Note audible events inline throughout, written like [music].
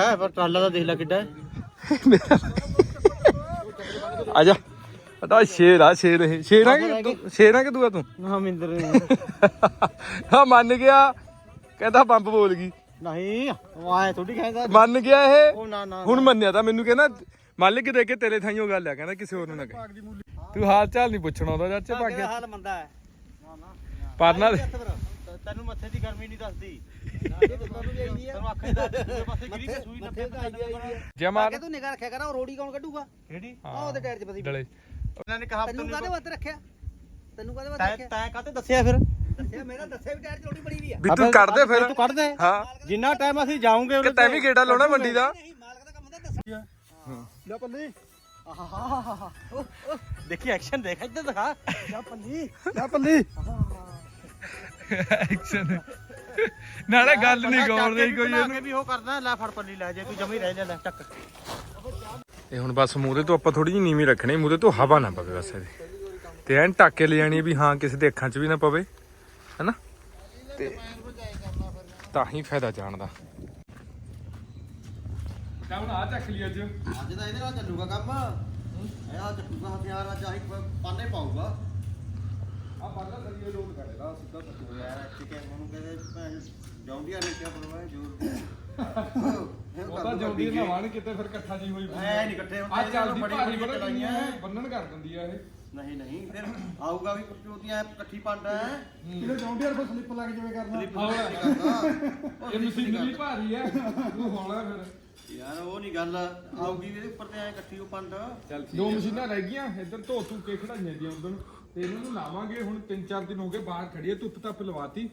ਹੈ ਪਰ ਟਰਾਲਾ ਦਾ ਦੇਖ ਲੈ ਕਿੱਡਾ ਆ ਜਾ ਅਦਾ ਸ਼ੇਰ ਆ ਸ਼ੇਰ ਇਹ। ਸ਼ੇਰ ਆ ਕਿ ਤੂੰ- ਸ਼ੇਰ ਆ ਕਿ ਤੂੰ ਆ ਤੂੰ? ਹਾਂ ਮਿੰਦਰ ਨੇ [laughs] ਹਾਂ ਮੰਨ ਗਿਆ। ਕਹਿੰਦਾ ਪੰਪ ਬੋਲ ਗਈ। ਨਹੀਂ ਉਹ ਆਏ ਥੋੜੀ ਕਹਿੰਦਾ। ਮੰਨ ਗਿਆ ਇਹ? ਉਹ ਹੁਣ ਮੰਨਿਆ ਤਾਂ ਮੈਨੂੰ ਕਹਿੰਦਾ ਮਾਲਿਕ ਦੇ ਕੇ ਤੇਰੇ ਥਾਈਓ ਗੱਲ ਆ ਕਹਿੰਦਾ ਕਿਸੇ ਹੋਰ ਨੂੰ ਨਾ ਕਹੇ। ਤੂੰ ਹਾਲ ਚਾਲ ਨਹੀਂ ਪੁੱਛਣਾ ਉਹਦਾ ਚਾਚੇ ਭਾਗਿਆ ਹਾਲ ਮੰਦਾ ਹੈ। ਨਾ ਨਾ ਪਰਨਾ ਤੈਨੂੰ ਮੱਥੇ ਦੀ ਗਰਮੀ ਨਹੀਂ ਦੱਸਦੀ। ਪਾਸੇ ਗਿਰੀ ਤੇ ਤੂੰ ਨਿਗਾਹ ਰੱਖਿਆ ਕਰ ਉਹ ਰੋੜੀ ਕੌਣ ਕੱਢੂਗਾ? ਕਿਹੜੀ? ਆਹ ਉਹਦੇ ਟਾਇਰ 'ਚ ਪਤੀ ਡਲੇ। ਉਹਨਾਂ ਨੇ ਕਹਾ ਤੈਨੂੰ ਕਾਹਦੇ ਵਾਸਤੇ ਰੱਖਿਆ? ਤੈਨੂੰ ਕਾਹਦੇ ਵਾਸਤੇ ਤੈਂ ਰੱਖਿਆ? ਤੈਂ ਕਾਤੇ ਦੱਸਿਆ ਫਿਰ? ਦੱਸਿਆ ਮੇਰਾ ਦੱਸਿਆ ਵੀ ਟਾਇਰ 'ਚ ਰੋੜੀ ਬੜੀ ਵੀ ਆ। ਵੀ ਤੂੰ ਕੱਢ ਦੇ ਫਿਰ। ਤੂੰ ਕੱਢ ਦੇ ਹਾਂ। ਜਿੰਨਾ ਟਾਈਮ ਅਸੀਂ ਜਾਉਂਗੇ ਕਿ ਤੈਂ ਵੀ ਗੇੜਾ ਲਾਉਣਾ ਮੰਡੀ ਦਾ? ਮਾਲਕ ਦਾ ਕੰਮ ਹੁੰਦਾ ਦੱਸਿਆ ਲੈ ਪੱਲੀ ਦੇਖੀ ਐਕਸ਼ਨ ਦੇਖ ਇੱਧਰ ਦਿਖਾ। ਲੈ ਪੱਲੀ ਲੈ ਪੱਲੀ ਐਕਸ਼ਨ [laughs] ਨਾਲੇ ਗੱਲ ਨਹੀਂ ਗੌਰ ਰਹੀ ਕੋਈ ਕੇ ਵੀ ਉਹ ਕਰਦਾ ਲੈ ਫੜ ਪੱਲੀ ਲੈ ਜੇ ਤੂੰ ਜਮੀ ਰਹਿ ਜਾ ਲੈ ਚੱਕ। ਇਹ ਹੁਣ ਬਸ ਮੂਰੇ ਤੋਂ ਆਪਾਂ ਥੋੜੀ ਜਿਹੀ ਨੀਵੀਂ ਰੱਖਣੀ ਮੂਰੇ ਤੋਂ ਹਵਾ ਨਾ ਪਵੇ ਬਸ ਇਹਦੇ। ਤੇ ਐਨ ਟਾਕੇ ਲੈ ਜਾਣੀ ਵੀ ਹਾਂ ਕਿਸੇ ਦੇ ਅੱਖਾਂ 'ਚ ਵੀ ਨਾ ਪਵੇ ਹੈਨਾ? ਤੇ ਤਾਂ ਹੀ ਫਾਇਦਾ ਜਾਣਦਾ ਤਾਂ ਹੁਣ ਆ ਚੱਕ ਲਈ ਅੱਜ। ਅੱਜ ਤਾਂ ਇਹਦੇ ਨਾਲ ਚੱਲੂਗਾ ਕੰਮ। ਇਹ ਆ ਚੱਲੂਗਾ ਹਥਿਆਰ ਅੱਜ ਆਹੀ ਪਾਣੇ ਪਾਊਗਾ। ਆ ਪਰਲਾ ਸਰੀਏ ਲੋਡ ਕਰੇਗਾ ਸਿੱਧਾ ਸੱਜੂ ਯਾਰ ਠੀਕ ਹੈ ਉਹਨੂੰ ਕਹਿੰਦੇ ਭੈਣ ਜੌਂਡੀਆਂ ਨੇ ਕਿਹਾ ਪਰਵਾਹ ਜੋਰ ਉਹ ਤਾਂ ਜੌਂਡੀ ਨਾ ਵਾਣ ਕਿਤੇ ਫਿਰ ਇਕੱਠਾ ਜੀ ਹੋਈ ਐ ਨਹੀਂ ਇਕੱਠੇ ਹੁੰਦੇ ਆ ਚੱਲਦੀ ਬੜੀ ਭਾਰੀ ਬੜੀ ਬੜਾ ਚਲਾਈਆਂ ਬੰਨਣ ਕਰ ਦਿੰਦੀ ਆ ਇਹ। ਨਹੀਂ ਨਹੀਂ ਫਿਰ ਆਊਗਾ ਵੀ ਕੁੱਤੀਆਂ ਇਕੱਠੀ ਪੰਡ ਹੈ। ਇਹਦੇ ਜੌਂਡੀਅਰ ਕੋ ਸਲਿੱਪ ਲੱਗ ਜਾਵੇ ਕਰਨਾ। ਇਹ ਮਸ਼ੀਨਰੀ ਭਾਰੀ ਆ ਤੂੰ ਹੌਲਾ ਫਿਰ। ਯਾਰ ਉਹ ਨਹੀਂ ਗੱਲ ਆਊਗੀ ਇਹਦੇ ਉੱਪਰ ਤੇ ਐ ਇਕੱਠੀ ਉਹ ਪੰਡ। ਚੱਲ ਦੋ ਮਸ਼ੀਨਾਂ ਰਹਿ ਗਈਆਂ ਇੱਧਰ ਧੋ ਧੂ ਕੇ ਖੜਾਈਆਂ ਦੀਆਂ ਤੇ ਇਹਨਾਂ ਨੂੰ ਲਾਵਾਂਗੇ ਹੁਣ 3-4 ਦਿਨ ਹੋ ਗਏ ਬਾਹਰ ਖੜੀ ਹੈ ਧੁੱਪ ਤੱਪ ਲਵਾਤੀ।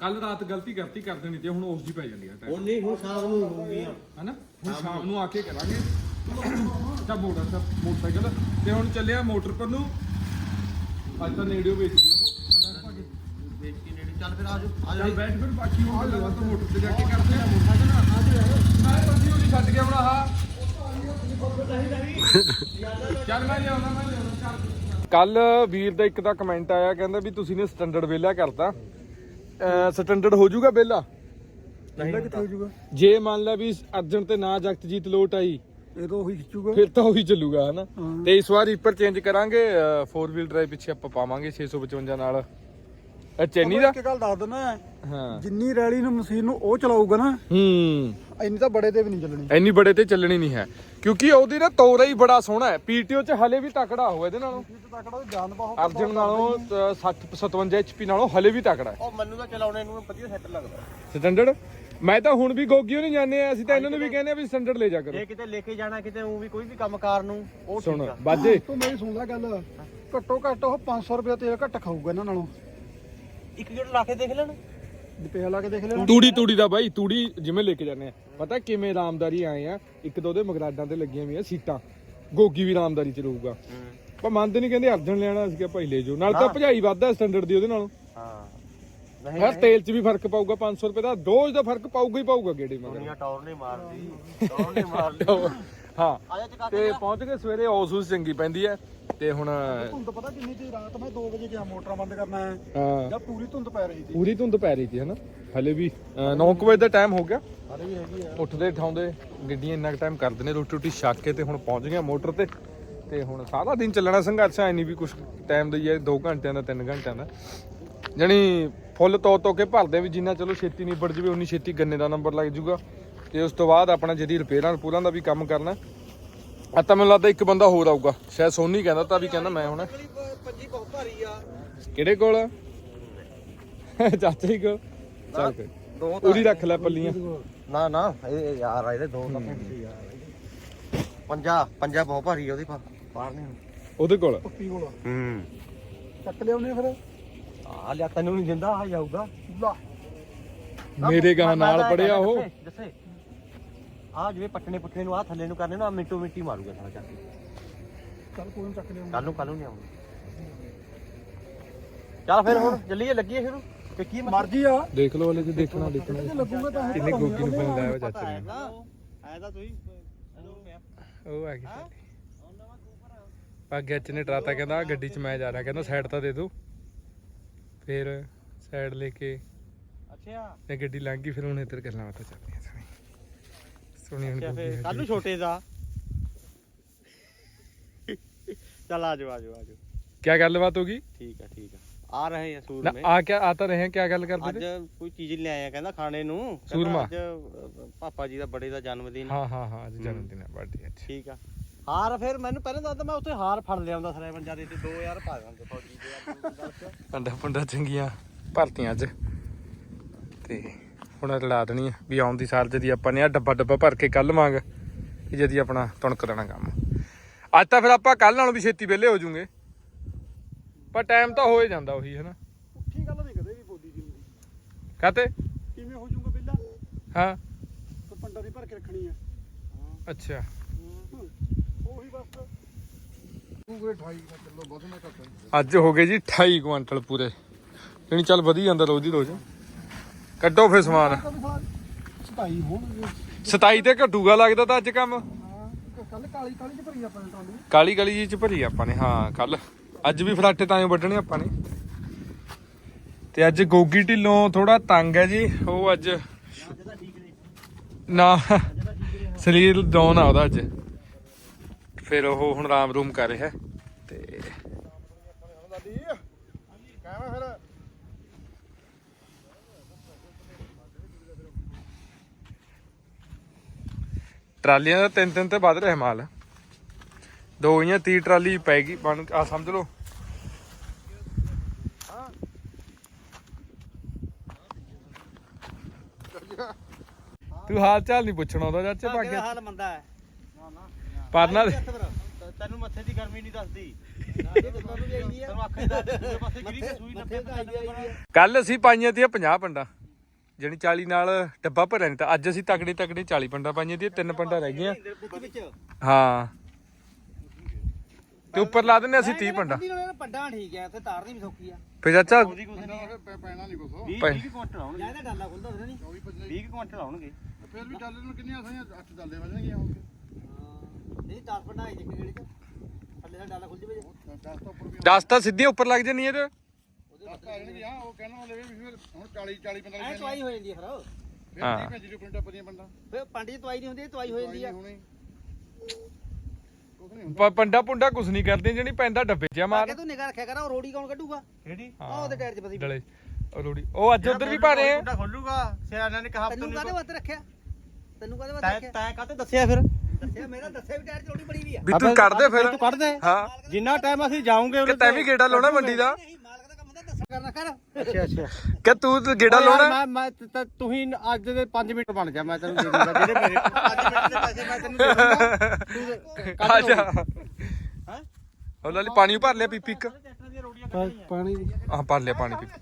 ਕੱਲ ਰਾਤ ਗਲਤੀ ਕਰਤੀ ਕਰ ਦੇਣੀ ਤੇ ਹੁਣ ਉਸ ਦੀ ਪੈ ਜਾਂਦੀ ਆ ਟਾਈਮ ਹੁਣ ਨਹੀਂ ਹੁਣ ਸ਼ਾਮ ਨੂੰ ਹੋਊਗੀਆਂ। ਹਨਾ? ਹੁਣ ਸ਼ਾਮ ਨੂੰ। ਆ ਕੇ ਕਰਾਂਗੇ। ਤਾਂ ਮੋਟਰ ਤਾਂ ਮੋਟਰਸਾਈਕਲ। ਤੇ ਹੁਣ ਚੱਲਿਆ ਮੋਟਰ ਪਰ ਨੂੰ। ਅੱਜ ਤਾਂ ਨੇੜਿਓ ਵੇਚ ਗਈ ਉਹ ਕੇ ਨੇੜੇ ਚੱਲ ਫਿਰ ਆਜੋ ਆਜੋ ਚੱਲ ਬੈਠ ਫਿਰ ਬਾਕੀ ਹੁਣ ਗੱਲਾਂ ਤਾਂ ਮੋਟਰ ਤੇ ਜਾ ਕੇ ਕਰਦੇ ਆ। ਮੋਟਰਸਾਈਕਲ ਮੈਂ ਬੰਦੀ ਛੱਡ ਹਾ। ਚੱਲ ਮੈਂ ਲਿਆਉਣਾ ਮੈਂ ਲਿਆਉਣਾ ਕੱਲ ਵੀਰ ਦਾ ਇੱਕ ਦਾ ਕਮੈਂਟ ਆਇਆ ਕਹਿੰਦਾ ਵੀ ਤੁਸੀਂ ਨੇ ਸਟੈਂਡਰਡ ਵੇਲਾ ਕਰਤਾ। ਸਟੈਂਡਰਡ ਹੋ ਜਾਊਗਾ ਵੇਲਾ ਨਹੀਂ ਕਿੱਥੇ ਹੋ ਜਾਊਗਾ? ਜੇ ਮੰਨ ਲਾ ਵੀ ਅਰਜਨ ਤੇ ਨਾ ਜਗਤਜੀਤ ਲੋਟ ਆਈ ਇਹ ਤਾਂ ਉਹੀ ਖਿੱਚੂਗਾ। ਫਿਰ ਤਾਂ ਉਹੀ ਚੱਲੂਗਾ ਹਨਾ। ਤੇ ਇਸ ਵਾਰ ਰੀਪਰ ਚੇਂਜ ਕਰਾਂਗੇ 4 ਵੀਲ ਡਰਾਈਵ ਪਿੱਛੇ ਆਪਾਂ ਪਾਵਾਂਗੇ 655 ਨਾਲ। ਇਹ ਚੈਨੀ ਦਾ? ਇੱਕ ਗੱਲ ਦੱਸ ਦਿੰਦਾ ਹਾਂ। ਜਿੰਨੀ ਰੈਲੀ ਨੂੰ ਮਸ਼ੀਨ ਨੂੰ ਉਹ ਚਲਾਊਗਾ ਨਾ ਹੂੰ। ਇੰਨੀ ਤਾਂ ਬੜੇ ਤੇ ਵੀ ਨਹੀਂ ਚੱਲਣੀ। ਇੰਨੀ ਬੜੇ ਤੇ ਚੱਲਣੀ ਨਹੀਂ ਹੈ। ਕਿਉਂਕਿ ਉਹਦੀ ਨਾ ਤੋਰਾ ਹੀ ਬੜਾ ਸੋਹਣਾ ਹੈ। ਪੀਟੀਓ ਚ ਹਲੇ ਵੀ ਤਕੜਾ ਹੋਇਆ ਇਹਦੇ ਨਾਲੋਂ। ਤਕੜਾ ਜਾਨ ਬਹੁਤ ਅਰਜਨ ਨਾਲੋਂ ਅ, 60 57 HP ਨਾਲੋਂ ਹਲੇ ਵੀ ਤਕੜਾ ਹੈ। ਉਹ ਮੈਨੂੰ ਤਾਂ ਚਲਾਉਣੇ ਨੂੰ ਵਧੀਆ ਸੈੱਟ ਲੱਗਦਾ। ਸਟੈਂਡਰਡ? ਮੈਂ ਤਾਂ ਹੁਣ ਵੀ ਗੋਗੀਓ ਨਹੀਂ ਆ। ਅਸੀਂ ਤਾਂ ਇਹਨਾਂ ਨੂੰ ਵੀ ਕਹਿੰਦੇ ਆ ਵੀ ਸਟੈਂਡਰਡ ਲੈ ਜਾ ਕਰੋ। ਜੇ ਕਿਤੇ ਲੈ ਕੇ ਜਾਣਾ ਕਿਤੇ ਉਹ ਵੀ ਕੋਈ ਵੀ ਕੰਮਕਾਰ ਨੂੰ ਉਹ ਸੁਣ ਠੀਕ ਆ। ਬਾਜੇ। ਤੂੰ ਮੇਰੀ ਸੁਣ ਲੈ ਗੱਲ। ਘੱਟੋ ਘੱਟ ਉਹ 500 ਰੁਪਏ ਤੇਲ ਘੱਟ ਖਾਊਗਾ ਇਹਨਾਂ ਨਾਲੋਂ। ਇੱਕ ਗੇੜ ਲਾ ਕੇ ਦੇਖ ਲੈਣ। ਰੁਪਏ ਲਾ ਕੇ ਦੇਖ ਲੈ ਤੂੜੀ ਤੂੜੀ ਦਾ ਬਾਈ ਤੂੜੀ ਜਿਵੇਂ ਲੈ ਕੇ ਜਾਂਦੇ ਆ। ਪਤਾ ਕਿਵੇਂ ਰਾਮਦਾਰੀ ਆਏ ਆ? ਇੱਕ ਦੋ ਦੇ ਮਗਰਾਡਾਂ ਤੇ ਲੱਗੀਆਂ ਹੋਈਆਂ ਸੀਟਾਂ। ਗੋਗੀ ਵੀ ਰਾਮਦਾਰੀ ਚ ਰਹੂਗਾ। ਪਰ ਮੰਨਦੇ ਨਹੀਂ ਕਹਿੰਦੇ ਅਰਜਨ ਲੈਣਾ ਸੀ ਕਿ ਭਾਈ ਲੈ ਜਾਓ। ਨਾਲ ਤਾਂ ਭਜਾਈ ਵੱਧਦਾ ਸਟੈਂਡਰਡ ਦੀ ਉਹਦੇ ਨਾਲੋਂ। ਹਾਂ। ਨਹੀਂ ਤੇਲ 'ਚ ਵੀ ਫ਼ਰਕ ਪਾਊਗਾ 500 ਰੁਪਏ ਦਾ। ਰੋਜ਼ ਦਾ ਫ਼ਰਕ ਪਾਊਗਾ ਹੀ ਪਾਊਗਾ ਗੇੜੇ ਮਗਰ। ਦੁਨੀਆ ਟੌਰ ਨਹੀਂ ਮਾਰਦੀ। ਟੌਰ ਨਹੀਂ ਮਾਰਦੀ। ਹਾਂ। ਤੇ ਪਹੁੰਚ ਗਏ ਸਵੇਰੇ ਔਸੂਸ ਚੰਗੀ ਪੈਂਦੀ ਹੈ ਤੇ ਹੁਣ ਧੁੰਦ ਪਤਾ ਕਿੰਨੀ ਸੀ ਰਾਤ ਮੈਂ 2 ਵਜੇ ਗਿਆ ਮੋਟਰਾਂ ਬੰਦ ਕਰਨਾ ਹੈ ਹਾਂ। ਜਦ ਪੂਰੀ ਧੁੰਦ ਪੈ ਰਹੀ ਸੀ। ਪੂਰੀ ਧੁੰਦ ਪੈ ਰਹੀ ਸੀ ਹਨਾ? ਹਲੇ ਵੀ 9 ਵਜੇ ਦਾ ਟਾਈਮ ਹੋ ਗਿਆ। ਹਾਲੇ ਵੀ ਹੈਗੀ ਆ ਉੱਠਦੇ ਠਾਉਂਦੇ ਗੱਡੀਆਂ ਇੰਨਾ ਟਾਈਮ ਕਰਦੇ ਨੇ ਰੋਟੀ ਰੋਟੀ ਛੱਕ ਕੇ ਤੇ ਹੁਣ ਪਹੁੰਚ ਗਏ ਮੋਟਰ ਤੇ। ਤੇ ਹੁਣ ਸਾਰਾ ਦਿਨ ਚੱਲਣਾ ਸੰਘਰਸ਼ ਐ ਨਹੀਂ ਵੀ ਕੁਝ ਟਾਈਮ ਦਈਏ 2 ਘੰਟਿਆਂ ਦਾ 3 ਘੰਟਿਆਂ ਦਾ। ਜਣੀ ਫੁੱਲ ਤੋ ਤੋ ਕੇ ਭਰਦੇ ਵੀ ਜਿੰਨਾ ਚਲੋ ਛੇਤੀ ਨਿਬੜ ਜਵੇ ਉਨੀ ਛੇਤੀ ਗੰਨੇ ਦਾ ਨੰਬਰ ਲੱਗ ਜੂਗਾ। ਤੇ ਉਸ ਤੋਂ ਬਾਅਦ ਆਪਣਾ ਜਿਹੜੀ ਰਿਪੇਅਰਾਂ ਰਿਪੂਰਾਂ ਦਾ ਵੀ ਕੰਮ ਕਰਨਾ। ਆ ਤਾਂ ਮੈਨੂੰ ਲੱਗਦਾ ਇੱਕ ਬੰਦਾ ਹੋਰ ਆਊਗਾ। ਸ਼ਾਇਦ ਸੋਨੀ ਕਹਿੰਦਾ ਤਾਂ ਵੀ ਕਹਿੰਦਾ ਮੈਂ ਹੁਣ। ਪੰਜੀ ਬਹੁਤ ਭਾਰੀ ਆ ਕਿਹੜੇ ਕੋਲ? ਚਾਚਾ ਹੀ ਕੋਲ? ਚੱਲ ਕੋਈ ਦੋ ਉਹਦੀ ਰੱਖ ਲੈ ਪੱਲੀਆਂ। ਨਾ ਨਾ ਇਹ ਯਾਰ ਆ ਇਹਦੇ ਦੋ ਤਾਂ ਪੰਜਾ ਪੰਜਾ ਬਹੁਤ ਭਾਰੀ ਆ ਉਹਦੀ ਪਾ ਪਾਰ ਨਹੀਂ ਉਹਦੇ ਕੋਲ? ਪੱਪੀ ਕੋਲ ਹੂੰ। ਚੱਕ ਲਿਆਉਨੇ ਫਿਰ। ਆ ਲਿਆ ਤੈਨੂੰ ਨਹੀਂ ਦਿੰਦਾ ਆ ਜਾਊਗਾ ਲਾ। ਮੇਰੇ ਗਾਂ ਨਾਲ ਪੜਿਆ ਉਹ। ਦੱਸੇ ਆ ਜਿਵੇਂ ਪੱਟਣੇ ਪੁੱਟਣੇ ਨੂੰ ਆ ਥੱਲੇ ਨੂੰ ਕਰਨੇ ਨਾ ਮਿੰਟੋ ਮਿੰਟੀ ਮਾਰੂਗਾ ਸਾਰਾ ਚੱਕ ਕੇ। ਚੱਲ ਕੋਈ ਨੀ ਚੱਕ ਲਿਆਉਨੇ ਕੱਲ ਨੂੰ ਕੱਲ ਨੂੰ ਨਹੀਂ ਆਉਂਗਾ ਚੱਲ ਫਿਰ ਹੁਣ ਚੱਲੀਏ ਲੱਗੀਏ ਸ਼ੁਰੂ? ਤੇ ਕੀ ਮਰਜ਼ੀ ਆ। ਦੇਖ ਲਓ ਹਲੇ ਤੇ ਦੇਖਣਾ। ਦੇਖਣਾ ਲੱਗੂਗਾ ਤਾਂ ਕਿੰਨੇ ਗੋਗੀ ਨੂੰ ਫੋਨ ਲਾਇਆ ਚਾਚੇ ਨੇ। ਆਇਆ ਤੁਸੀਂ। ਉਹ ਆ ਗਈ ਪਾਗਿਆ ਚ ਨੇ ਡਰਾਤਾ ਕਹਿੰਦਾ ਗੱਡੀ ਚ ਮੈਂ ਜਾ ਰਿਹਾ ਕਹਿੰਦਾ ਸਾਈਡ ਤਾਂ ਦੇ ਦੋ। ਫਿਰ ਸਾਈਡ ਲੈ ਕੇ ਅੱਛਾ। ਤੇ ਗੱਡੀ ਲੰਘ ਗਈ ਫਿਰ ਹੁਣ ਇੱਧਰ ਗੱਲਾਂ ਬਾਤਾਂ ਚੱਲਦੀਆਂ। ਸੁਣੀ ਹੁਣ ਫੇ ਕੱਲ ਨੂੰ ਛੋਟੇ ਦਾ। ਚੱਲ ਆ ਜਾਓ ਆ ਜਾਓ ਆ ਜਾਓ। ਕੀ ਗੱਲਬਾਤ ਹੋ ਗਈ? ਠੀਕ ਆ ਠੀਕ ਆ। ਆ ਰਹੇ ਆ ਸੂਰ ਨਾ ਮੇ ਆ ਕਿਆ ਆ ਤਾਂ ਰਹੇ ਕੀ ਗੱਲ ਕਰਦੇ ਅੱਜ ਕੋਈ ਚੀਜ਼ ਲੈ ਆਇਆ ਕਹਿੰਦਾ ਖਾਣੇ ਨੂੰ। ਕਹਿੰਦਾ ਸੂਰਮਾ। ਅੱਜ ਅ, ਪਾਪਾ ਜੀ ਦਾ ਬੜੇ ਦਾ ਜਨਮ ਦਿਨ ਹਾਂ ਹਾਂ ਹਾਂ ਅੱਜ ਜਨਮ ਦਿਨ ਹੈ ਬਰਥਡੇ ਅੱਜ ਠੀਕ ਆ। ਹਾਰ ਫਿਰ ਮੈਨੂੰ ਪਹਿਲਾਂ ਦੱਸਦਾ ਮੈਂ ਉੱਥੇ ਹਾਰ ਫੜ ਲਿਆਉਂਦਾ ਸਰੇ ਪੰਜਾ ਦੇ ਤੇ 2000 ਪਾ ਦਾਂਗੇ ਫੌਜੀ ਦੇ ਯਾਰ ਤੂੰ ਗੱਲ। ਪੰਡਾ ਪੁੰਡਾ ਚੰਗੀਆਂ ਭਰਤੀਆਂ ਅੱਜ। ਤੇ ਹੁਣ ਰਲਾ ਦੇਣੀ ਆ ਵੀ ਆਉਣ ਦੀ ਸਾਲ ਜਦੀ ਆਪਾਂ ਨੇ ਆ ਡੱਬਾ ਡੱਬਾ ਭਰ ਕੇ ਕੱਲ ਮੰਗ ਕਿ ਜਦੀ ਆਪਣਾ ਤੁਣਕ ਦੇਣਾ ਕੰਮ। ਅੱਜ ਤਾਂ ਫਿਰ ਆਪਾਂ ਕੱਲ ਨਾਲੋਂ ਵੀ ਛੇਤੀ ਵਿਹਲੇ ਹੋ ਜੂਗੇ। ਪਰ ਟਾਈਮ ਤਾਂ ਹੋ ਹੀ ਜਾਂਦਾ ਉਹੀ ਹੈ ਨਾ ਉੱਠੀ ਗੱਲ ਨਹੀਂ ਕਦੇ ਵੀ ਬੋਲੀ ਦੀ ਹੁੰਦੀ ਕਾਤੇ ਕਿਵੇਂ ਹੋ ਜਾਊਗਾ ਪਹਿਲਾਂ ਹਾਂ। ਤੇ ਪੰਡਾ ਦੀ ਭਰ ਕੇ ਰੱਖਣੀ ਆ। ਅੱਛਾ। ਉਹੀ ਬਸ। ਤੂੰ ਕੋਈ 28 ਕਿਲੋ ਵੱਧ ਨਾ ਘੱਟ। ਅੱਜ ਹੋ ਗਏ ਜੀ 28 ਕੁਇੰਟਲ ਪੂਰੇ। ਯਾਨੀ ਚੱਲ ਵਧੀ ਜਾਂਦਾ ਰੋਜ਼ ਦੀ ਰੋਜ਼। ਕੱਢੋ ਫਿਰ ਸਮਾਨ। ਸਤਾਈ ਹੋਣਗੇ 27 ਤੇ ਘਟੂਗਾ ਲੱਗਦਾ ਤਾਂ ਅੱਜ ਕੰਮ। ਹਾਂ ਕੱਲ ਕਾਲੀ ਕਾਲੀ ਚ ਭਰੀ ਆਪਾਂ ਨੇ ਕਾਲੀ ਕਾਲੀ ਜੀ ਚ ਭਰੀ ਆਪਾਂ ਨੇ ਹਾਂ ਕੱਲ। ਅੱਜ ਵੀ ਫਰਾਟੇ ਤਾਂ ਵੱਢਣੇ ਆਪਾਂ ਨੇ। ਤੇ ਅੱਜ ਗੋਗੀ ਢਿੱਲੋਂ ਥੋੜਾ ਤੰਗ ਹੈ ਜੀ ਉਹ ਅੱਜ ਨਾ ਸਰੀਰ ਡਾਊਨ ਆ ਉਹਦਾ ਅੱਜ। ਫਿਰ ਉਹ ਹੁਣ ਆਰਾਮ ਰੂਮ ਕਰ ਰਿਹਾ ਤੇ ਦਾਦੀ ਕਹਿਵਾ ਫਿਰ ਟਰਾਲੀਆਂ ਦਾ ਤਿੰਨ ਤਿੰਨ ਤੇ ਵੱਧ ਰਿਹਾ ਮਾਲ। ਦੋ ਜਾਂ 30 ਟਰਾਲੀ ਪੈ ਗਈ। ਬਣ ਆ ਸਮਝ ਲਓ। ਤੂੰ ਹਾਲ ਚਾਲ ਨਹੀਂ ਪੁੱਛਣਾ ਉਹਦਾ ਚਾਚੇ ਭਾਗੇ ਹਾਲ ਮੰਦਾ ਹੈ? ਪਰਨਾ ਤੈਨੂੰ ਮੱਥੇ ਦੀ ਗਰਮੀ ਨਹੀਂ ਦੱਸਦੀ। ਤੈਨੂੰ ਅੱਖੇ ਦਾ ਦੂਜੇ ਪਾਸੇ ਗਿਰੀ ਤੇ ਸੂਈ 90 ਕੱਲ ਅਸੀਂ ਪਾਈਆਂ ਤੀਆਂ 50 ਪੰਡਾ। ਜਾਣੀ 40 ਨਾਲ ਡੱਬਾ ਭਰਿਆ ਨਹੀਂ ਤਾਂ ਅੱਜ ਅਸੀਂ ਤਕੜੇ ਤਕੜੇ 40 ਪੰਡਾ ਪਾਈਆਂ ਤੀਆਂ ਤਿੰਨ ਪੰਡਾ ਰਹਿ ਗਈਆਂ। ਹਾਂ। ਤੇ ਉੱਪਰ ਲਾ ਦਿੰਨੇ ਅਸੀਂ 30 ਪੰਡਾ। ਪੱਡਾਂ ਠੀਕ ਹੈ ਉੱਥੇ ਤਾਰ ਨਹੀਂ ਸੌਖੀ ਆ ਫੇ ਚਾਚਾ ਉਹਦੀ ਕੁਛ ਨਹੀਂ ਪੈਣਾ ਨਹੀਂ ਕੁਛ 20 ਭਾਈ। 20 ਕੁਇੰਟਲ ਆਉਣਗੇ। ਜਾਂ ਇਹਦਾ ਡਾਲਾ ਖੁੱਲਦਾ ਉਹਦਾ ਨਹੀਂ। 24 25 20 ਕੁਇੰਟਲ ਆਉਣਗੇ। ਫਿਰ ਵੀ ਚੱਲ ਨੂੰ ਕਿੰਨੀਆਂ ਸਾਈਆਂ 8 ਚੱਲਦੇ ਵਜਣਗੀਆਂ ਹੁਣ ਨਹੀਂ 10 ਪੱਡਾਂ ਇੱਕ ਗੇੜੇ ਚ। ਥੱਲੇ ਦਾ ਡਾਲਾ ਖੁੱਲ ਜਵੇ। ਜੇ 10 ਤੋਂ ਉੱਪਰ ਵੀ 10 ਤਾਂ ਸਿੱਧੀਆਂ ਉੱਪਰ ਲੱਗ ਜਾਂਦੀਆਂ ਤੇ। 10 ਆ ਜਾਣਗੇ ਹਾਂ ਉਹ ਕਹਿਣਾ ਵਾਲੇ ਵੀ ਫਿਰ ਹੁਣ 40 40 45 ਐ ਚਵਾਈ ਹੋ ਜਾਂਦੀ ਹੈ ਫਿਰ ਫਿਰ ਹਾਂ। 30 ਪੈਂਤੀ ਜੋ ਪ੍ਰਿੰਟਾਂ ਪਰੀਆਂ ਬੰਦਾ ਫਿਰ ਪੰਡ ਦੀ ਤਵਾਈ ਨਹੀਂ ਹੁੰਦੀ ਤਵਾਈ ਹੋ ਜਾਂਦੀ ਆ। ਹੁਣੇ। ਕੁਛ ਨਹੀਂ ਹੁੰਦਾ। ਪ- ਪੰਡਾ ਪੁੰਡਾ ਕੁਛ ਨਹੀਂ ਕਰਦੀਆਂ ਜਿਹੜੀ ਪੈਂਦਾ ਡੱਬੇ 'ਚ ਆ ਮਾਰ। ਕਿ ਤੂੰ ਨਿਗਾਹ ਰੱਖਿਆ ਕਰ ਉਹ ਰੋੜੀ ਕੌਣ ਕੱਢੂਗਾ? ਕਿਹੜੀ? ਆਹ ਉਹਦੇ ਟਾਇਰ 'ਚ ਫਸੀ ਡਲੇ। ਉਹ ਲੋੜੀ ਉਹ ਅੱਜ ਉਧਰ ਵੀ ਭਾਰੇ ਆ। ਖੋਲੂਗਾ ਸਿਆਣਾ ਨੇ ਕਹਾ ਤੈਨੂੰ ਕਾਹਦੇ ਵਾਸਤੇ ਰੱਖਿਆ? ਤੈਨੂੰ ਕਾਹਦੇ ਵਾਸਤੇ ਤੈਂ ਰੱਖਿਆ? ਤੈਂ ਕਾਤੇ ਦੱਸਿਆ ਫਿਰ? ਦੱਸਿਆ ਮੇਰਾ ਦੱਸਿਆ ਵੀ ਟਾਇਰ 'ਚ ਰੋੜੀ ਬੜੀ ਵੀ ਆ। ਵੀ ਤੂੰ ਕੱਢ ਦੇ ਫਿਰ। ਤੂੰ ਕੱਢ ਦੇ। ਹਾਂ। ਜਿੰਨਾ ਟਾਈਮ ਅਸੀਂ ਜਾਉਂਗੇ ਕਿ ਤੈਂ ਵੀ ਗੇੜਾ ਲਾਉਣਾ ਮੰਡੀ ਦਾ? ਨਹੀਂ ਮਾਲਕ ਦਾ ਕੰਮ ਹੁੰਦਾ ਦੱਸਿਆ ਕਰਨਾ ਕਰ। ਅੱਛਾ ਅੱਛਾ। ਕਿ ਤੂੰ ਤੇ ਗੇੜਾ ਲਾਉਣਾ? ਮੈਂ ਮੈਂ ਤ- ਤ- ਤੂੰ ਹੀ ਅੱਜ ਦੇ 5 ਮਿੰਟ ਬਣ ਜਾ ਮੈਂ ਤੈਨੂੰ ਦੇ ਦੂੰਗਾ ਜਿਹੜੇ ਮੇਰੇ 5 ਮਿੰਟ ਦੇ ਪੈਸੇ ਮੈਂ ਤੈਨੂੰ ਦੇ ਦੂੰਗਾ। ਤੂੰ ਆ ਜਾ। ਹੈਂ? ਉਹ ਲਾਲੀ ਪਾਣੀ ਭਰ ਲਿਆ ਪੀਪੀ ਇੱਕ। ਪਾਣੀ ਆਹ ਭਰ ਲਿਆ ਪਾਣੀ ਪੀਪੀ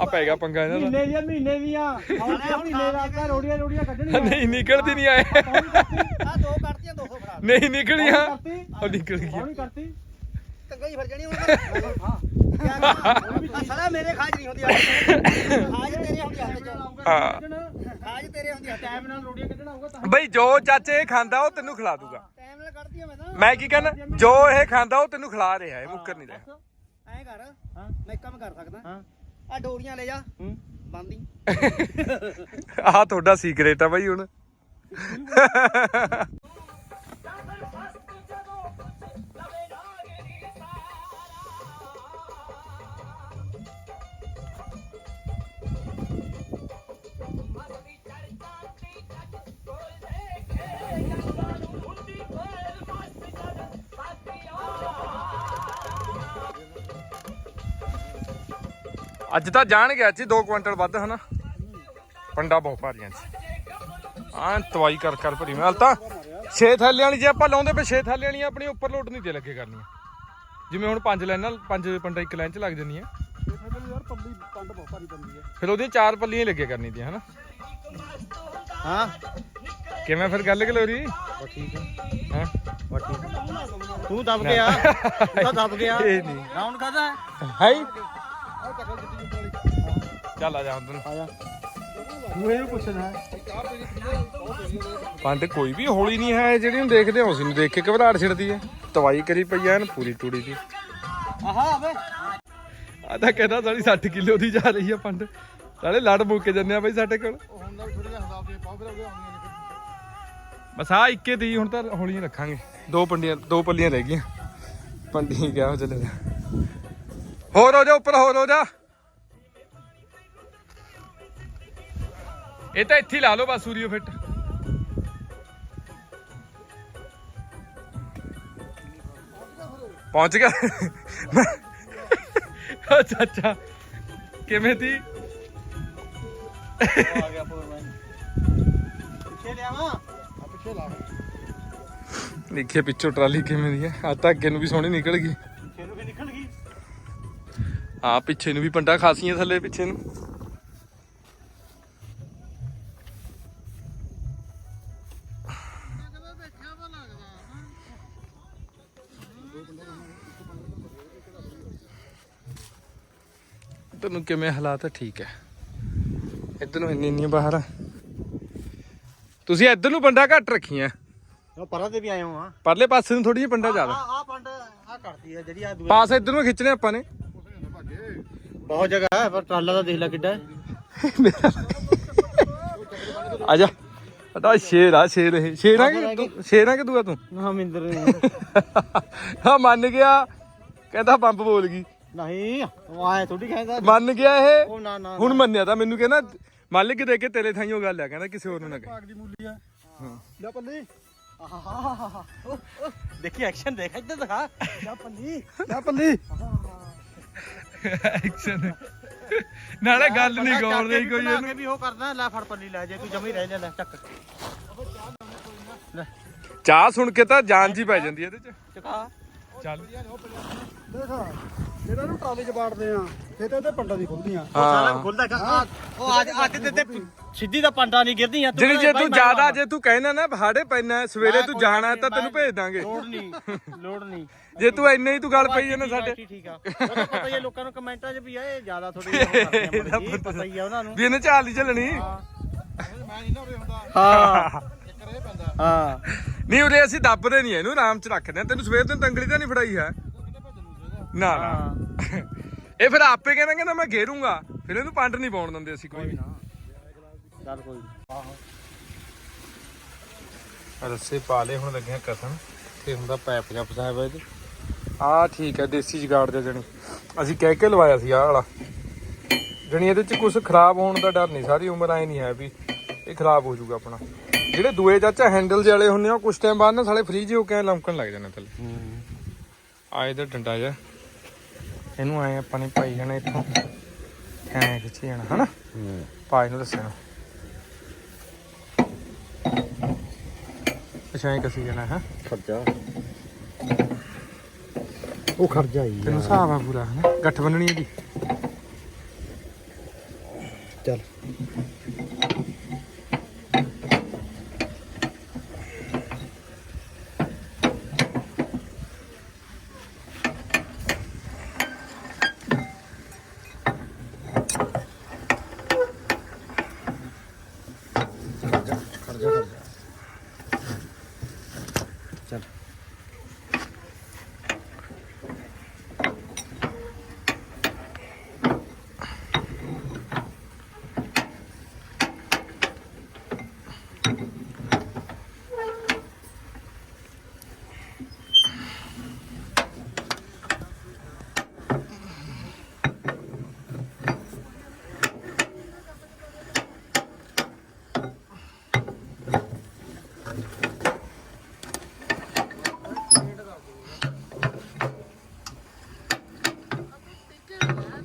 ਆ ਪੈ ਗਿਆ ਪੰਗਾ ਇਹਨਾਂ ਦਾ। ਮਹੀਨੇ ਦੀਆਂ ਮਹੀਨੇ ਦੀਆਂ। ਆਉਂਦੇ ਮਹੀਨੇ ਦਾ ਰੋੜੀਆਂ ਰੋੜੀਆਂ ਕੱਢਣੀਆਂ। ਨਹੀਂ ਨਿਕਲਦੀ ਨਹੀਂ ਆਏ। ਆ ਦੋ ਕੱਢਤੀਆਂ 200 ਫੜਾ। ਨਹੀਂ ਨਿਕਲੀਆਂ। ਉਹ ਨਿਕਲ ਗਈ ਕਰਤੀ ਕੰਗਾ ਹੀ ਫਿਰ ਜਾਣੀ ਹੁਣ [laughs] ਸਾਲਾ ਮੇਰੇ ਖਾਜ ਨਹੀਂ ਹੁੰਦੀ ਖਾਜ ਤੇਰੇ ਹੁੰਦੀ ਹੱਥ 'ਚ। ਹਾਂ। ਖਾਜ ਤੇਰੇ ਹੁੰਦੀ ਹੱਥ ਟਾਈਮ ਨਾਲ ਰੋੜੀਆਂ ਕੱਢਣਾ ਹੋਊਗਾ ਤਾਂ ਬਈ ਜੋ ਚਾਚੇ ਇਹ ਖਾਂਦਾ ਉਹ ਤੈਨੂੰ ਖਿਲਾ ਦੂਗਾ। ਟਾਈਮ ਨਾਲ ਕੱਢਦੀ ਆ ਮੈਂ ਤਾਂ। ਮੈਂ ਕੀ ਕਹਿੰਦਾ ਜੋ ਇਹ ਖਾਂਦਾ ਉਹ ਤੈਨੂੰ ਖਿਲਾ ਰਿਹਾ ਇਹ ਮੁੱਕਰ ਨਹੀਂ ਰਿਹਾ। ਐਂ ਕਰ। ਹਾਂ। ਮੈਂ ਇੱਕ ਕੰਮ ਕਰ ਸਕਦਾ। ਹਾਂ। ਆ ਡੋਰੀਆਂ ਲੈ ਜਾ। ਹੂੰ। ਬੰਦੀ ਆਹ ਤੁਹਾਡਾ ਸੀਕ੍ਰੇਟ ਆ ਬਈ ਹੁਣ। ਅੱਜ ਤਾਂ ਜਾਣ ਗਿਆ ਸੀ 2 ਕੁਇੰਟਲ ਵੱਧ ਹਨਾ? ਪੰਡਾ ਬਹੁਤ ਭਾਰੀਆਂ ਸੀ ਆਂ ਤਵਾਈ ਕਰ ਕਰ ਭਰੀ। ਮੈਂ ਹਾਲ ਤਾਂ 6 ਥੈਲੇ ਵਾਲੀ ਜੇ ਆਪਾਂ ਲਾਉਂਦੇ ਪਏ 6 ਥੈਲੇ ਵਾਲੀਆਂ ਆਪਣੀ ਉੱਪਰ ਲੋਡ ਨਹੀਂ ਤੇ ਲੱਗੇ ਕਰਨੀਆਂ। ਜਿਵੇਂ ਹੁਣ ਪੰਜ ਲਾਈਨਾਂ ਪੰਜ ਪੰਡਾ ਇੱਕ ਲਾਈਨ 'ਚ ਲੱਗ ਜਾਂਦੀਆਂ। ਇਹ ਫਿਰ ਉਹਦੀਆਂ ਚਾਰ ਪੱਲੀਆਂ ਲੱਗੇ ਕਰਨੀ ਦੀਆਂ ਹਨਾ? ਹਾਂ। ਕਿਵੇਂ ਫਿਰ ਗੱਲ ਕਲੋਰੀ? ਠੀਕ ਹੈ ਹਾਂ? ਬਸ ਠੀਕ ਹੈ ਤੂੰ ਦਬ ਗਿਆ। ਤੂੰ ਦਬ ਗਿਆ। ਇਹ ਨਹੀਂ। ਰਾਉਂਡ ਕਾਦਾ ਹੈ। ਚੱਲ ਆ ਜਾ ਹੁਣ ਆ ਜਾ। ਤੂੰ ਇਹਨੂੰ ਪੁੱਛਣਾ ਪੰਡ ਕੋਈ ਵੀ ਹੌਲੀ ਨਹੀਂ ਹੈ ਜਿਹੜੀ ਨੂੰ ਦੇਖਦੇ ਹੋ ਉਸ ਨੂੰ ਦੇਖ ਕੇ ਘਬਰਾਹਟ ਛਿੜਦੀ ਹੈ। ਤਵਾਈ ਕਰੀ ਪਈ ਐਨ ਪੂਰੀ ਟੂੜੀ ਦੀ। ਆਹਾ ਆਵੇ। ਆ ਤਾਂ ਕਹਿੰਦਾ ਸਾਡੀ 60 ਕਿਲੋ ਦੀ ਜਾ ਰਹੀ ਆ ਪੰਡ ਨਾਲੇ ਲੜ ਮੁੱਕ ਜਾਂਦੇ ਆ ਬਈ ਸਾਡੇ ਕੋਲ। ਉਹ ਹੁੰਦਾ ਵੀ ਥੋੜੀ ਜਿਹਾ ਹਿਸਾਬ ਦੇ ਪਾਓ ਫਿਰ ਉਹਦੇ ਆਉਂਦੀਆਂ ਨੇ ਫਿਰ। ਬਸ ਆ ਇੱਕੇ ਦੀ ਹੁਣ ਤਾਂ ਹੌਲੀ ਰੱਖਾਂਗੇ। ਦੋ ਪੰਡੀਆਂ ਦੋ ਪੱਲੀਆਂ ਰਹਿ ਗਈਆਂ। ਪੰਡੀ ਗਿਆ ਚੱਲੇ ਹੋਰ ਹੋ ਜਾ ਉੱਪਰ ਹੋਰ ਹੋ ਜਾ। ਇਹ ਤਾਂ ਇੱਥੇ ਲਾ ਲਓ ਬਸ ਸੂਰੀਓ ਫਿੱਟ। ਪਹੁੰਚ ਗਿਆ। ਅੱਛਾ ਅੱਛਾ। ਕਿਵੇਂ ਆ ਗਿਆ ਫੋਰਮੈਨ ਪਿੱਛੇ ਲਿਆਵਾਂ ਆ ਪਿੱਛੇ ਲਾ ਦੇਖੀਏ ਪਿੱਛੋਂ ਟਰਾਲੀ ਕਿਵੇਂ ਦੀ ਹੈ। ਆ ਤਾਂ ਅੱਗੇ ਨੂੰ ਵੀ ਸੋਹਣੀ ਨਿਕਲ ਗਈ। ਪਿੱਛੇ ਨੂੰ ਵੀ ਨਿਕਲ ਗਈ। ਆ ਪਿੱਛੇ ਨੂੰ ਵੀ ਪੰਡਾ ਖਾਸੀਆਂ ਥੱਲੇ ਪਿੱਛੇ ਨੂੰ। ਕਿਵੇਂ ਹਾਲਾਤ ਆ? ਠੀਕ ਹੈ। ਇੱਧਰ ਨੂੰ ਇੰਨੀ ਇੰਨੀ ਬਾਹਰ ਆ। ਤੁਸੀਂ ਇੱਧਰ ਨੂੰ ਪੰਡਾ ਘੱਟ ਰੱਖੀਆਂ। ਉਹ ਪਰਾਂ ਤੇ ਵੀ ਆਏ ਹਾਂ। ਪਰਲੇ ਪਾਸੇ ਨੂੰ ਥੋੜੀ ਜਿਹੀ ਪੰਡਾ ਜ਼ਿਆਦਾ। ਆ ਆ ਪੰਡ ਆ ਕਰਦੀ ਹੈ ਜਿਹੜੀ ਆ ਦੂਏ ਪਾਸ ਇੱਧਰ ਨੂੰ ਖਿੱਚਣੇ ਆਪਾਂ ਨੇ। ਬਹੁਤ ਜਗ੍ਹਾ ਹੈ ਪਰ ਟਰਾਲਾ ਦਾ ਦੇਖ ਲੈ ਕਿੱਡਾ ਹੈ। ਆ ਜਾ। ਅਟਾ ਸ਼ੇਰ ਆ ਸ਼ੇਰ ਇਹ। ਸ਼ੇਰਾਂ ਕਿ ਤੂੰ? ਸ਼ੇਰਾਂ ਕਿ ਦੂਆ ਤੂੰ? ਨਾ ਮਿੰਦਰ। ਹਾਂ ਮੰਨ ਗਿਆ। ਕਹਿੰਦਾ ਪੰਪ ਬੋਲ ਗਈ। ਨਹੀਂ ਉਹ ਆਏ ਥੋੜੀ ਕਹਿੰਦਾ ਮੰਨ ਗਿਆ ਇਹ? ਉਹ ਨਾ ਨਾ ਹੁਣ ਮੰਨਿਆ ਤਾਂ ਮੈਨੂੰ ਕਹਿੰਦਾ ਮਾਲਿਕ ਦੇ ਕੇ ਤੇਰੇ ਥਾਈਓ ਗੱਲ ਆ ਕਹਿੰਦਾ ਕਿਸੇ ਹੋਰ ਨੂੰ ਨਾ ਕਹੇ। ਭਾਗ ਦੀ ਮੂਲੀ ਆ। ਲੈ ਪੱਲੀ ਉਹ, ਦੇਖੀ ਐਕਸ਼ਨ ਦੇਖ ਇੱਧਰ ਦਿਖਾ। ਜਾ ਪੱਲੀ ਲੈ ਪੱਲੀ ਐਕਸ਼ਨ ਨਾਲੇ ਗੱਲ ਨਹੀਂ ਗੌਰ ਰਹੀ ਕੋਈ ਇਹਨੂੰ। ਵੀ ਉਹ ਕਰਦਾ ਲੈ ਫੜ ਪੱਲੀ ਲੈ ਜੇ ਕੋਈ ਜਮੀ ਰਹਿ ਜਾ ਲੈ ਚੱਕ। ਚਾਹ ਸੁਣ ਕੇ ਤਾਂ ਜਾਨ ਜੀ ਪੈ ਜਾਂਦੀ ਇਹਦੇ ਚ। ਚਕਾ ਚੱਲ। ਦੇਖ। ਇਹਨਾਂ ਨੂੰ ਟਰਾਲੇ 'ਚ ਬਾੜਦੇ ਆ ਫਿਰ ਤੇ ਇਹਦੇ ਪੰਡਾਂ ਦੀ ਖੁੱਲਦੀਆਂ ਉਹ ਸਾਰਾ ਖੁੱਲਦਾ ਕਾ ਉਹ ਅੱਜ ਅੱਜ ਤੇ ਤੇ ਸਿੱਧੀ ਦਾ ਪੰਡਾ ਨਹੀਂ ਗਿਰਦੀਆਂ ਜਿਹੜੀ ਜੇ ਤੂੰ ਜ਼ਿਆਦਾ ਜੇ ਤੂੰ ਕਹਿਣਾ ਨਾ ਹਾੜੇ ਪੈਣਾ ਸਵੇਰੇ ਤੂੰ ਜਾਣਾ ਤਾਂ ਤੈਨੂੰ ਭੇਜ ਦਾਂਗੇ। ਲੋੜ ਨਹੀਂ ਲੋੜ ਨਹੀਂ। ਜੇ ਤੂੰ ਇੰਨੇ ਹੀ ਤੂੰ ਗੱਲ ਪਈ ਜਾਂਦਾ ਸਾਡੇ। ਠੀਕ ਆ ਉਹਦਾ ਪਤਾ ਹੀ ਹੈ ਲੋਕਾਂ ਨੂੰ ਕਮੈਂਟਾਂ 'ਚ ਵੀ ਆ ਇਹ ਜ਼ਿਆਦਾ ਥੋੜੀ ਜਿਹੀ ਪਤਾ। ਹੀ ਆ ਉਹਨਾਂ ਨੂੰ। ਵੀ ਇਹਨੇ ਝਾਲ ਨਹੀਂ ਚੱਲਣੀ ਮੈਂ ਨਹੀਂ ਨਾ ਉਰੇ ਹੁੰਦਾ ਹਾਂ। ਚੱਕਰ ਇਹ ਪੈਂਦਾ ਹਾਂ। ਨਹੀਂ ਉਰੇ ਅਸੀਂ ਦੱਬਦੇ ਨਹੀਂ ਇਹਨੂੰ ਆਰਾਮ ਚ ਰੱਖਦੇ ਆ ਤੈਨੂੰ ਸਵੇਰ ਦਿਨ ਤੰਗੜੀ ਤਾਂ ਨਹੀਂ ਫੜਾਈ ਹੈ। ਨਾ ਨਾ। [laughs] ਇਹ ਫਿਰ ਆਪੇ ਕਹਿੰਦਾ ਕਹਿੰਦਾ ਮੈਂ ਘੇਰੂੰਗਾ। ਫਿਰ ਇਹਨੂੰ ਪੰਡ ਨਹੀਂ ਪਾਉਣ ਦਿੰਦੇ ਅਸੀਂ ਕੋਈ ਵੀ। ਚੱਲ ਕੋਈ ਰੱਸੇ ਪਾ ਲਏ ਹੁਣ ਲੱਗਿਆ ਕਸਣ ਤੇ ਹੁੰਦਾ ਪੈਪ ਜਾਂ ਫਸਾਇਆ ਇਹਦੇ। ਆ ਠੀਕ ਹੈ ਦੇਸੀ ਜਗਾੜ ਦੇ ਜਣੀ। ਅਸੀਂ ਕਹਿ ਕੇ ਲਵਾਇਆ ਸੀ ਆਹ ਵਾਲਾ। ਜਣੀ ਇਹਦੇ ਚ ਕੁਝ ਖਰਾਬ ਹੋਣ ਦਾ ਡਰ ਨਹੀਂ ਸਾਰੀ ਉਮਰ ਐ ਨਹੀਂ ਹੈ ਵੀ ਇਹ ਖਰਾਬ ਹੋ ਜਾਊਗਾ ਆਪਣਾ। ਜਿਹੜੇ ਦੂਏ ਚਾਚਾ ਹੈਂਡਲ ਵਾਲੇ ਹੁੰਦੇ ਆ ਕੁਝ ਟਾਈਮ ਬਾਅਦ ਨਾ ਸਾਲੇ ਫ੍ਰੀ ਜਿਹੇ ਹੋ ਕੇ ਐਂ ਲਮਕਣ ਲੱਗ ਜਾਂਦੇ ਥੱਲੇ। ਆ ਇਹਦਾ ਡੰਡਾ ਜਾ ਇਹਨੂੰ ਐ ਆਪਾਂ ਨੇ ਪਾਈ ਜਾਣਾ ਇੱਥੋਂ। ਐ ਖਿੱਚੀ ਜਾਣਾ ਹਨਾ? ਪਾ ਇਹਨੂੰ ਦੱਸਣਾ ਅੱਛਾ ਐ ਕਸੀ ਜਾਣਾ ਹੈ? ਖਰਚਾ। ਉਹ ਖਰਚਾ ਹੀ ਤੈਨੂੰ ਹਿਸਾਬ ਆ ਪੂਰਾ ਹਨਾ? ਗੱਠ ਬੰਨਣੀ ਇਹਦੀ। ਚੱਲ।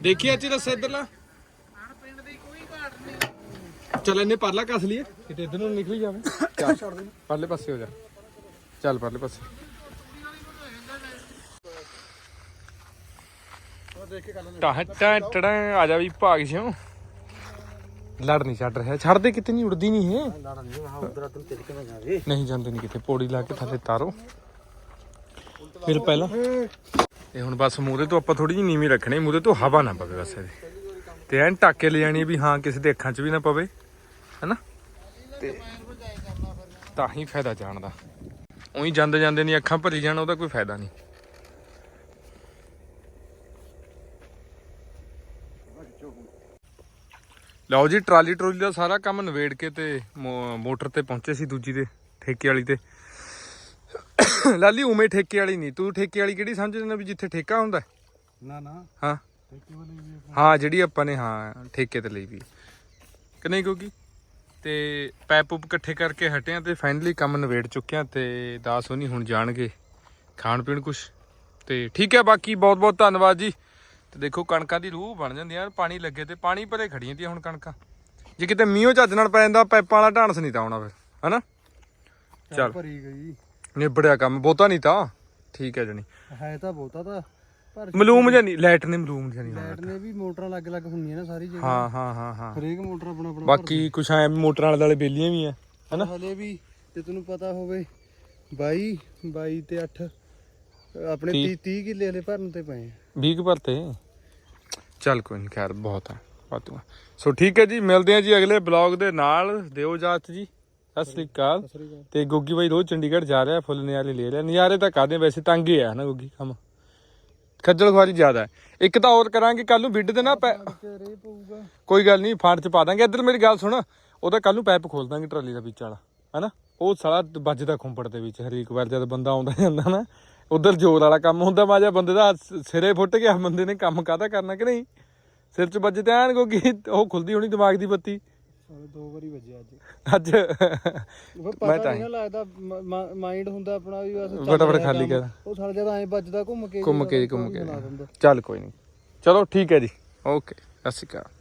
ਦੇਖੀ ਅੱਜ ਦੱਸ ਇਧਰਲਾ ਚੱਲ ਇਹਨੇ ਪਰਲਾ ਕੱਸ ਲਈਏ। ਕਿਤੇ ਇਧਰ ਨੂੰ ਨਿਕਲ ਜਾਵੇ। ਚੱਲ। ਪਰਲੇ ਪਾਸੇ ਹੋ ਜਾ। ਚੱਲ ਪਰਲੇ ਪਾਸੇ। ਟਾਹ ਟਾਹ ਟੜਾ ਆ ਜਾ ਵੀ ਭਾਗ ਸਿਓ ਲੜ ਨਹੀਂ ਛੱਡ ਰਿਹਾ। ਛੱਡਦੇ ਕਿਤੇ ਨਹੀਂ ਉੜਦੀ ਨਹੀਂ ਇਹ। ਲੜਾ ਨਹੀਂ ਹਾਂ ਉਧਰ ਤੂੰ ਤਿਲਕ ਨਾ ਜਾਵੇ ਨਹੀਂ ਜਾਂਦੇ ਨਹੀਂ ਕਿਤੇ। ਪੌੜੀ ਲਾ ਕੇ ਥੱਲੇ ਤਾਰੋ। ਫਿਰ ਪਹਿਲਾਂ। ਇਹ ਹੁਣ ਬਸ ਮੂਹਰੇ ਤੋਂ ਆਪਾਂ ਥੋੜੀ ਜਿਹੀ ਨੀਵੀਂ ਰੱਖਣੀ, ਮੂਹਰੇ ਤੋਂ ਹਵਾ ਨਾ ਪਵੇ ਬਸ ਇਹਦੇ। ਤੇ ਐਨ ਟਾਕੇ ਲੈ ਜਾਣੀ ਵੀ ਹਾਂ, ਕਿਸੇ ਦੇ ਅੱਖਾਂ 'ਚ ਵੀ ਨਾ ਪਵੇ, ਹੈਨਾ? ਤੇ ਤਾਂ ਹੀ ਫਾਇਦਾ ਜਾਣਦਾ ਉਹੀ ਜਾਂਦੇ ਜਾਂਦੇ ਨਹੀਂ ਅੱਖਾਂ ਭਰੀ ਜਾਣ, ਉਹਦਾ ਕੋਈ ਫਾਇਦਾ ਨਹੀਂ। ਲਓ ਜੀ ਟਰਾਲੀ ਟਰੋਲੀ ਦਾ ਸਾਰਾ ਕੰਮ ਨਵੇੜ ਕੇ ਤੇ ਮੋ- ਮੋਟਰ ਤੇ ਪਹੁੰਚੇ ਸੀ ਦੂਜੀ ਦੇ, ਠੇਕੇ ਵਾਲੀ ਤੇ। ਲਾਲੀ ਉਵੇਂ ਠੇਕੇ ਵਾਲੀ ਨਹੀਂ। ਤੂੰ ਠੇਕੇ ਵਾਲੀ ਕਿਹੜੀ ਸਮਝਦਾ ਵੀ ਜਿੱਥੇ ਠੇਕਾ ਹੁੰਦਾ? ਨਾ ਨਾ। ਹਾਂ। ਠੇਕੇ ਵਾਲੇ ਵੀ ਹਾਂ ਜਿਹੜੀ ਆਪਾਂ ਨੇ ਹਾਂ ਠੇਕੇ ਤੇ ਲਈ ਵੀ। ਕਿ ਨਹੀਂ ਕਿਉਂਕਿ? ਤੇ ਪੈਪ ਉਪ ਇਕੱਠੇ ਕਰਕੇ ਹਟਿਆ ਤੇ ਫਾਈਨਲੀ ਕੰਮ ਨਵੇੜ ਚੁੱਕਿਆ ਤੇ ਦਾਸ ਹੋਣੀ ਹੁਣ ਜਾਣਗੇ ਖਾਣ ਪੀਣ ਕੁਛ। ਤੇ ਠੀਕ ਹੈ ਬਾਕੀ ਬਹੁਤ ਬਹੁਤ ਧੰਨਵਾਦ ਜੀ। ਤੇ ਦੇਖੋ ਕਣਕਾਂ ਦੀ ਰੂਹ ਬਣ ਜਾਂਦੀ ਆ ਪਾਣੀ ਲੱਗੇ ਤੇ ਪਾਣੀ ਭਰੇ ਖੜੀਆਂ ਤੀ ਹੁਣ ਕਣਕਾਂ। ਜੇ ਕਿਤੇ ਮੀਂਹੋਂ ਚੱਜ ਨਾਲ ਪੈ ਜਾਂਦਾ ਪੈਪਾਂ ਵਾਲਾ ਢਾਂਸ ਨਹੀਂ ਤਾਂ ਆਉਣਾ ਫਿਰ ਹਨਾ? ਚੱਲ। ਭਰੀ ਗਈ। ਨਿਬੜਿਆ ਕੰਮ ਬਹੁਤਾ ਨਹੀਂ ਤਾਂ। ਠੀਕ ਹੈ ਜਣੀ। ਹੈ ਤਾਂ ਬਹੁਤਾ ਤਾਂ ਪਰ ਮਲੂਮ ਜਾਂ ਨਹੀਂ ਲਾਈਟ ਨੇ ਮਲੂਮ ਜਾਂ ਨਹੀਂ ਲਾਈਟ ਨੇ ਵੀ ਮੋਟਰਾਂ ਅਲੱਗ-ਅਲੱਗ ਹੁੰਦੀਆਂ ਨਾ ਸਾਰੀ ਜਗ੍ਹਾ। ਹਾਂ ਹਾਂ ਹਾਂ ਹਾਂ। ਹਰੇਕ ਮੋਟਰ ਆਪਣਾ ਆਪਣਾ ਬਾਕੀ ਕੁਛ ਐ ਮੋਟਰਾਂ ਵਾਲੇ ਵਾਲੇ ਬੇਲੀਆਂ ਵੀ ਆ ਹਨਾ? ਹਲੇ ਵੀ ਤੇ ਤੈਨੂੰ ਪਤਾ ਹੋਵੇ 22 22 ਤੇ 8 ਆਪਣੇ ਤੀਹ। 30 30 ਕਿੱਲੇ ਹਲੇ ਭਰਨ ਤੇ ਪਏ ਆ। 20 ਕੁ ਭਰਤੇ। ਚੱਲ ਕੋਈ ਨਹੀਂ ਖੈਰ ਬਹੁਤ ਆ ਬਾਤੂਆਂ ਸੋ ਠੀਕ ਹੈ ਜੀ ਮਿਲਦੇ ਆ ਜੀ ਅਗਲੇ ਬਲੌਗ ਦੇ ਨਾਲ। ਦਿਓ ਜਾਤ ਜੀ। ਸਤਿ ਸ੍ਰੀ ਅਕਾਲ। ਤੇ ਗੋਗੀ ਬਾਈ ਰੋਜ਼ ਚੰਡੀਗੜ੍ਹ ਜਾ ਰਿਹਾ ਫੁੱਲ ਨਿਆਰੇ ਲੈ ਰਿਹਾ। ਨਜ਼ਾਰੇ ਤਾਂ ਕਾਦੇ ਵੈਸੇ ਤੰਗ ਹੀ ਆ ਨਾ ਗੋਗੀ ਕੰਮ ਖੱਜਲ ਖੁਆਰੀ ਜ਼ਿਆਦਾ ਹੈ। ਇੱਕ ਤਾਂ ਹੋਰ ਕਰਾਂਗੇ ਕੱਲ ਨੂੰ ਵਿੱਡ ਦੇ ਨਾ ਪੈ- ਤੇ ਰੇ ਪਊਗਾ। ਕੋਈ ਗੱਲ ਨਹੀਂ ਫਾਂਟ ਚ ਪਾ ਦਾਂਗੇ। ਇੱਧਰ ਮੇਰੀ ਗੱਲ ਸੁਣ ਉਹਦਾ ਕੱਲ ਨੂੰ ਪੈਪ ਖੋਲ ਦਾਂਗੇ ਟਰਾਲੀ ਦਾ ਵਿੱਚ ਵਾਲਾ ਹਨਾ। ਉਹ ਸਾਲਾ ਵੱਜਦਾ ਖੁੰਪੜ ਦੇ ਵਿੱਚ ਹਰੇਕ ਵਾਰ ਜਦ ਬੰਦਾ ਆਉਂਦਾ ਜਾਂਦਾ ਨਾ ਉਧਰ ਜ਼ੋਰ ਵਾਲਾ ਕੰਮ ਹੁੰਦਾ ਮਾਜਾ ਬੰਦੇ ਦਾ ਸ- ਸਿਰੇ ਫੁੱਟ ਗਿਆ ਬੰਦੇ ਨੇ ਕੰਮ ਕਾਹਦਾ ਕਰਨਾ ਕਿ ਨਹੀਂ? ਸਿਰ ਚ ਵੱਜਦੇ ਐਨ ਕਿਉਂਕਿ ਉਹ ਖੁੱਲਦੀ ਹੋਣੀ ਦਿਮਾਗ ਦੀ ਬੱਤੀ। ਦੋ ਵਾਰੀ ਵੱਜਿਆ ਅੱਜ। ਅੱਜ? ਉਹ ਮੈਂ ਪਤਾ ਤਾਂ ਨਹੀਂ ਲੱਗਦਾ ਮਾਈਂਡ ਹੁੰਦਾ ਆਪਣਾ ਵੀ ਬਸ ਚੱਲ ਫਟਾਫਟ ਰਿਹਾ ਖਾਲੀ ਕੰਮ। ਕਰ। ਉਹ ਸਾਰਾ ਜਦ ਐਂ ਵੱਜਦਾ ਘੁੰਮ ਕੇ ਘੁੰਮ ਕੇ ਘੁੰਮ ਕੇ। ਬਣਾ ਦਿੰਦਾ। ਚੱਲ ਕੋਈ ਨਹੀਂ ਚਲੋ ਠੀਕ ਹੈ ਜੀ। ਓਕੇ। ਸਤਿ ਸ਼੍ਰੀ ਅਕਾਲ।